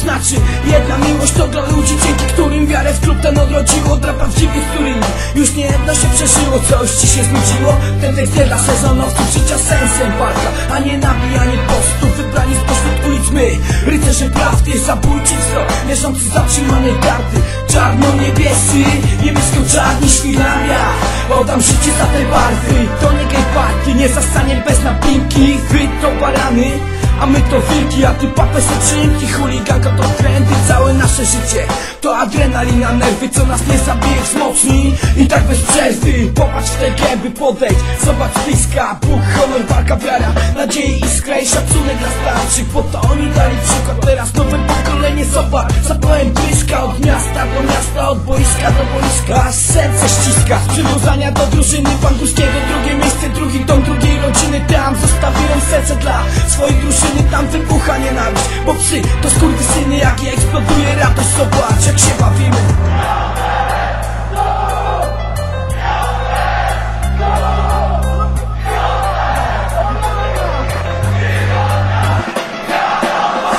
znaczy Jedna miłość to dla ludzi, dzięki którym wiarę w klub ten odrodziło. Dla prawdziwych, którymi już nie jedno się przeżyło. Coś ci się znudziło? Ten tekst nie dla sezonowców Życia sensem walka, a nie nabijanie postów. Wybrani spośród ulic my Rycerze prawdy, zabójczyństwo Mierzący zatrzymane karty Czarno-niebiescy, niebiesko-czarni Świrlandia Oddam życie za te barwy To nie gay party, nie zastanie bez napinki Wy to barany a my to wilki, a ty papę soczynki Chuliganka to trendy, całe nasze życie. To adrenalina, nerwy, co nas nie zabije wzmocni. I tak bez przerwy, popatrz w te gęby, podejdź. Zobacz bliska, Bóg, honor, walka, wiara Nadzieję, iskra i szacunek dla starszych Bo to oni dali przykład, teraz nowe pokolenie Zobacz, zapałem bryska od miasta do miasta Od boiska do boiska, aż serce ściska Z przywiązania do drużyny Panguskiego Drugie miejsce, drugi dom drugiej rodziny nienawiść, bo psy to skurwysyny Jak je eksploduje radość, zobacz jak się bawimy.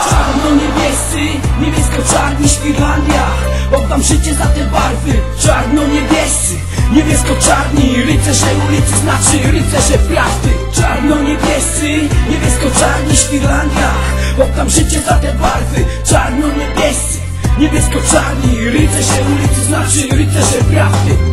Czarno-niebiescy, niebiesko-czarni Świrlandia Oddam życie za te barwy. Czarno-niebiescy, niebiesko-czarni Rycerze ulicy znaczy rycerze prawdy. Czarno-niebiescy, niebiesko-czarni Świrlandia Oddam życie za te barwy. Czarno-niebiescy, niebiesko-czarni Rycerze ulicy znaczy rycerze prawdy